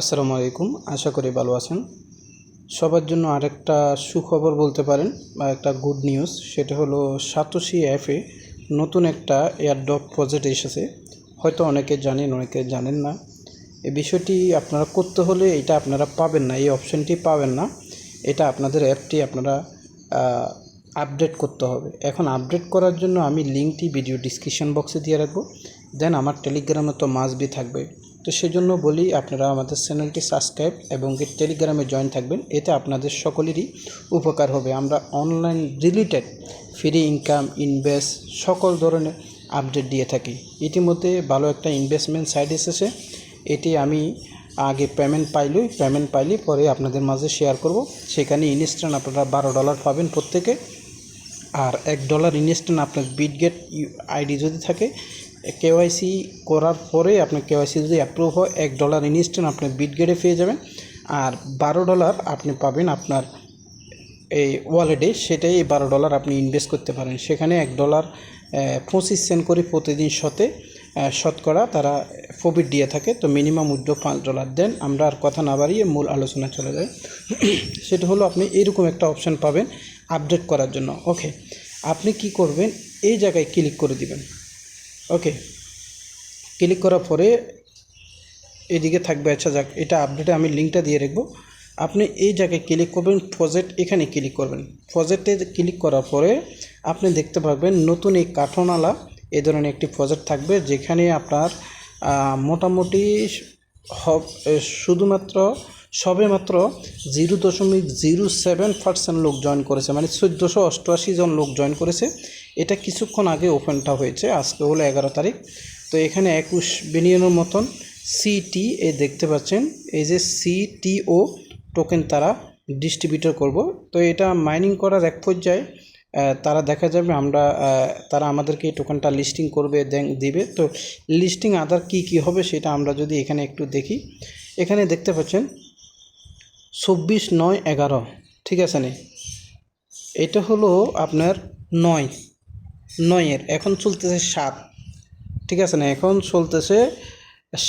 আসসালামু আলাইকুম। আশা করি ভালো আছেন। সবার জন্য আরেকটা সুখবর বলতে পারেন বা একটা গুড নিউজ সেটা হলো সাতোশি অ্যাপে নতুন একটা এয়ারড্রপ প্রজেক্ট এসেছে। হয়তো অনেকে জানেন অনেকে জানেন না। এই বিষয়টি আপনারা করতে হলে এটা আপনারা পাবেন না, এই অপশনটি পাবেন না। এটা আপনাদের অ্যাপটি আপনারা আপডেট করতে হবে। এখন আপডেট করার জন্য আমি লিঙ্কটি ভিডিও ডিসক্রিপশন বক্সে দিয়ে রাখব। দেন আমার টেলিগ্রামে তো মাসবি থাকবে। তো সেজন্য বলি, আপনারা আমাদের চ্যানেলটি সাবস্ক্রাইব এবং টেলিগ্রামে জয়েন থাকবেন। এতে আপনাদের সকলেরই উপকার হবে। আমরা online related free income invest সকল ধরনের আপডেট দিয়ে থাকি। ইতিমধ্যে ভালো একটা ইনভেস্টমেন্ট সাইট এসেছে। এটি আমি আগে পেমেন্ট পাইলই পেমেন্ট পাইলে পরে আপনাদের মাঝে শেয়ার করব। সেখানে ইনস্ট্যান্ট আপনারা বারো ডলার পাবেন প্রত্যেকে। আর এক ডলার ইনস্ট্যান্ট আপনার বিটগেট আইডি যদি থাকে কেওয়াইসি করার পরে আপনার কেওয়াইসি যদি অ্যাপ্রুভ হয় এক ডলার ইনস্ট্যান্ট আপনি বিটগেটে পেয়ে যাবেন। আর বারো ডলার আপনি পাবেন আপনার এই ওয়ালেটে সেটাই বারো ডলার আপনি ইনভেস্ট করতে পারেন। সেখানে এক ডলার পঁচিশ সেন্ট করে প্রতিদিন আহ, শতকরা তারা প্রফিট দিয়ে থাকে। তো মিনিমাম উদ্যোগ পাঁচ ডলার দেন। আমরা আর কথা না বাড়িয়ে মূল আলোচনা চলে যাই। সেটা হলো আপনি এরকম একটা অপশান পাবেন আপডেট করার জন্য। ওকে আপনি কি করবেন? এই জায়গায় ক্লিক করে দিবেন। ওকে ক্লিক করার পরে এদিকে থাকবে আচ্ছা যাক এটা আপডেটে আমি লিঙ্কটা দিয়ে রাখব। আপনি এই জায়গায় ক্লিক করবেন প্রজেক্ট এখানে ক্লিক করবেন। প্রজেক্টে ক্লিক করার পরে আপনি দেখতে পাবেন নতুন এই কাঠনালা এই ধরনের একটি প্রজেক্ট থাকবে যেখানে আপনার মোটামুটি এ, শুধুমাত্র সবেমাত্র জিরো দশমিক জিরো সেভেন পার্সেন্ট লোক জয়েন করেছে মানে চোদ্দোশো অষ্টআশি জন লোক জয়েন করেছে। এটা কিছুক্ষণ আগে ওপেনটা হয়েছে, আজকে হলো এগারো তারিখ। তো এখানে একুশ বিলিয়নের মতন সিটি এ দেখতে পাচ্ছেন, এই যে সিটিও টোকেন তারা ডিস্ট্রিবিউটর করব। তো এটা মাইনিং করার এক পর্যায়ে তারা দেখা যাবে আমরা তারা আমাদেরকে এই টোকেনটা লিস্টিং করবে দিবে। তো লিস্টিং আদার কি কি হবে সেটা আমরা যদি এখানে একটু দেখি। এখানে দেখতে পাচ্ছেন, চব্বিশ নয় এগারো, ঠিক আছে নে? এটা হলো আপনার নয়। নয়ের, এখন চলতেছে সাত। ঠিক আছে না? এখন চলতেছে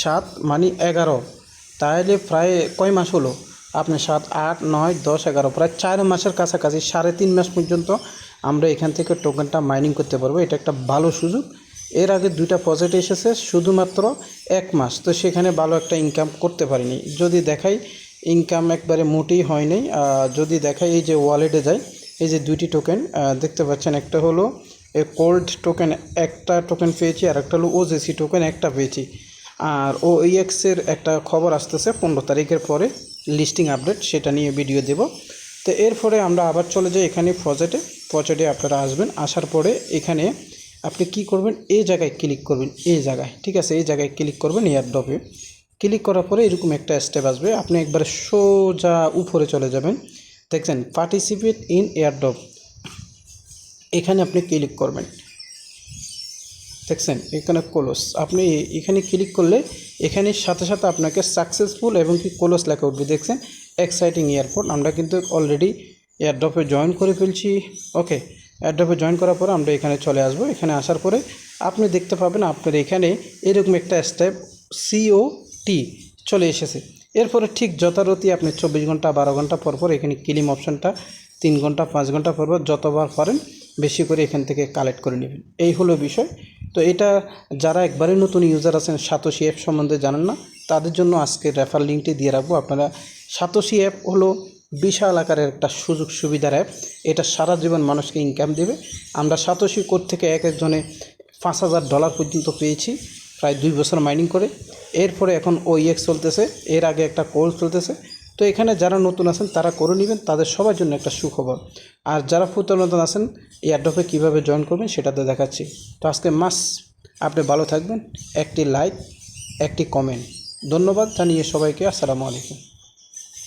সাত মানে এগারো। তাহলে প্রায় কয় মাস হলো? আপনি সাত, আট, নয়, দশ, এগারো, প্রায় চার মাসের কাছাকাছি, সাড়ে তিন মাস পর্যন্ত আমরা এখান থেকে টোকেনটা মাইনিং করতে পারব। এটা একটা ভালো সুযোগ। এর আগে দুইটা প্রজেক্ট এসেছে, শুধুমাত্র এক মাস। তো সেখানে ভালো একটা ইনকাম করতে পারিনি। যদি দেখাই ইনকাম একবারে মোটেই হয়নি যদি দেখাই, এই যে ওয়ালেটে যায়, এই যে দুইটি টোকেন দেখতে পাচ্ছেন, একটা হলো এ কোল্ড টোকেন একটা টোকেন পেয়েছি, আর একটা হলো ওজেসি টোকেন একটা পেয়েছি। আর ও এর একটা খবর আসতেছে, পনেরো তারিখের পরে লিস্টিং আপডেট সেটা নিয়ে ভিডিও দেব। তো এরপরে আমরা আবার চলে যাই এখানে প্রজেক্টে প্রজেক্টে আপনারা আসবেন, আসার পরে এখানে আপনি কি করবেন, এই জায়গায় ক্লিক করবেন, এই জায়গায়, ঠিক আছে? এই জায়গায় ক্লিক করবেন এয়ারড্রপে ক্লিক করার পরে এরকম একটা স্টেপ আসবে। আপনি একবারে সোজা উপরে চলে যাবেন। দেখছেন পার্টিসিপেট ইন এয়ারড্রপ এখানে আপনি ক্লিক করবেন। দেখছেন? এখানে কোলস আপনি এখানে ক্লিক করলে এখানে সাথে সাথে আপনাকে সাকসেসফুল এবং কি কোলস লেখা উঠবে। দেখছেন? এক্সাইটিং এয়ারপোর্ট আমরা কিন্তু অলরেডি এয়ারড্রপে জয়েন করে ফেলছি। ওকে এয়ারড্রপে জয়েন করার পরে আমরা এখানে চলে আসব। এখানে আসার পরে আপনি দেখতে পাবেন আপনার এখানে এরকম একটা স্টেপ সিও টি চলে এসেছে। এরপরে ঠিক যথারতি আপনি চব্বিশ ঘণ্টা, বারো ঘণ্টা পর পর এখানে ক্লিম অপশানটা তিন ঘণ্টা, পাঁচ ঘণ্টা পর পর যতবার পারেন বেশি করে এখান থেকে কালেক্ট করে নেবেন। এই হলো বিষয়। তো এটা যারা একবারে নতুন ইউজার আছেন, সাতোশি অ্যাপ সম্বন্ধে জানেন না, তাদের জন্য আজকে রেফার লিঙ্কটি দিয়ে রাখব। আপনারা সাতোশি অ্যাপ হলো বিশাল আকারের একটা সুযোগ সুবিধার অ্যাপ এটা সারা জীবন মানুষকে ইনকাম দেবে। আমরা সাতোশি কোড থেকে এক একজনে পাঁচ হাজার ডলার পর্যন্ত পেয়েছি, প্রায় দুই বছর মাইনিং করে। এরপরে এখন ওইএক্স চলতেছে। এর আগে একটা কোর্স চলতেছে। তো এখানে যারা নতুন আছেন, তারা করে নেবেন, তাদের সবার জন্য একটা সুখবর। আর যারা নতুন আছেন, এই অ্যাডপে কীভাবে জয়েন করবেন সেটা তো দেখাচ্ছি। তো আজকে মাস, আপনি ভালো থাকবেন, একটি লাইক একটি কমেন্ট ধন্যবাদ, জানিয়ে সবাইকে আসসালামু আলাইকুম।